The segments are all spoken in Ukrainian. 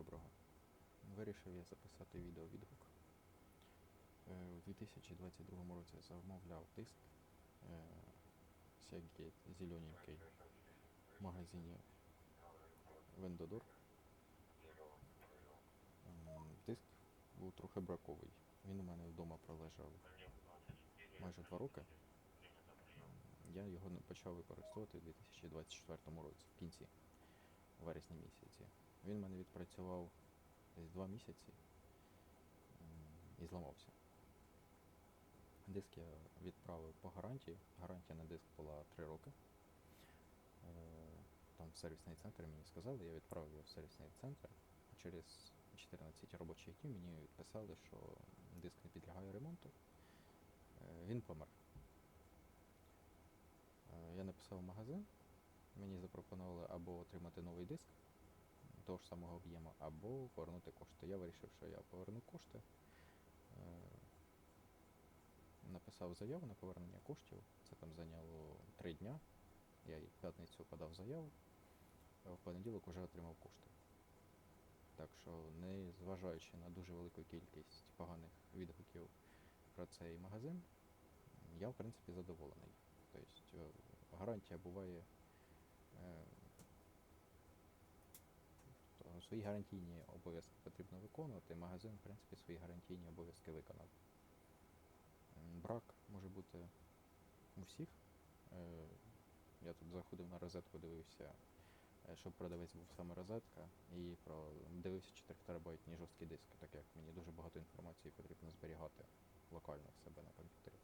доброго. Вирішив я записати відеовідгук. Е, У 2022 році замовляв диск е, Seagate зелененький в магазині. М, Диск був трохи браковий. Він у мене вдома пролежав майже два роки. Я його почав використовувати у 2024 році, в кінці, вересні місяці. Він мене відпрацював десь два місяці і зламався. Диск я відправив по гарантії. Гарантія на диск була 3 роки. Е, Там в сервісний центр мені сказали, я відправив його в сервісний центр. Через 14 робочих днів мені відписали, що диск не підлягає ремонту. Е, Він помер. Е, Я написав в магазин, мені запропонували або отримати новий диск того ж самого об'єму, або повернути кошти. Я вирішив, що я поверну кошти. Е, Написав заяву на повернення коштів. Це там зайняло 3 дня. Я в п'ятницю подав заяву, а в понеділок вже отримав кошти. Так що, не зважаючи на дуже велику кількість поганих відгуків про цей магазин, я в принципі задоволений. Тобто е, гарантія буває. Свої гарантійні обов'язки потрібно виконувати. Магазин, в принципі, свої гарантійні обов'язки виконав. Брак може бути у всіх. Е, Я тут заходив на розетку, дивився, е, щоб продавець був саме розетка, і про дивився 4 терабайтні жорсткі диски, так як мені дуже багато інформації потрібно зберігати локально в себе на комп'ютері.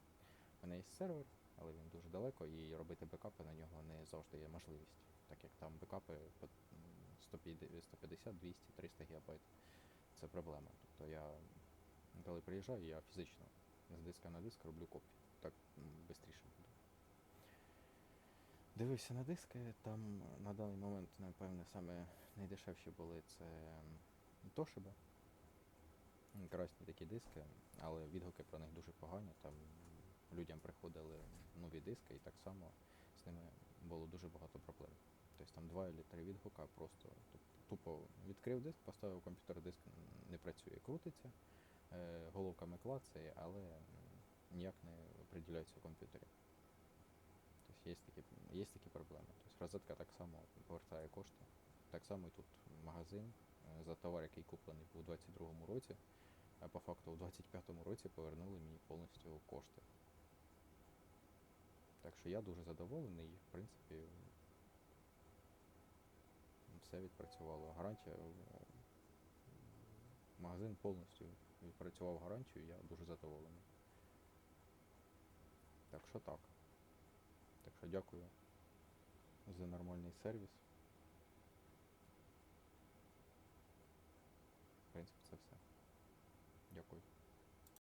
У мене є сервер, але він дуже далеко, і робити бекапи на нього не завжди є можливість, так як там бекапи 150, 150, 200, 300 ГБ. Це проблема. Тобто я, коли приїжджаю, я фізично з диска на диск роблю копію. Так швидше буде. Дивився на диски, там на даний момент, напевне, саме найдешевші були це Toshiba. Красні такі диски, але відгуки про них дуже погані. Там людям приходили нові диски і так само з ними було дуже багато проблем. Тобто там два або три відгука просто тупо відкрив диск, поставив комп'ютер, диск не працює, крутиться, е, головками клацає, але ніяк не определяється в комп'ютері. Тобто є такі, є такі проблеми. Тобто розетка так само повертає кошти. Так само і тут магазин е, за товар, який куплений був у 22-му році, а по факту у 25-му році повернули мені повністю кошти. Так що я дуже задоволений, в принципі, все відпрацювало. Гарантія. е, Магазин повністю відпрацював гарантію, я дуже задоволений. Так що так. Так що дякую за нормальний сервіс. В принципі, це все. Дякую.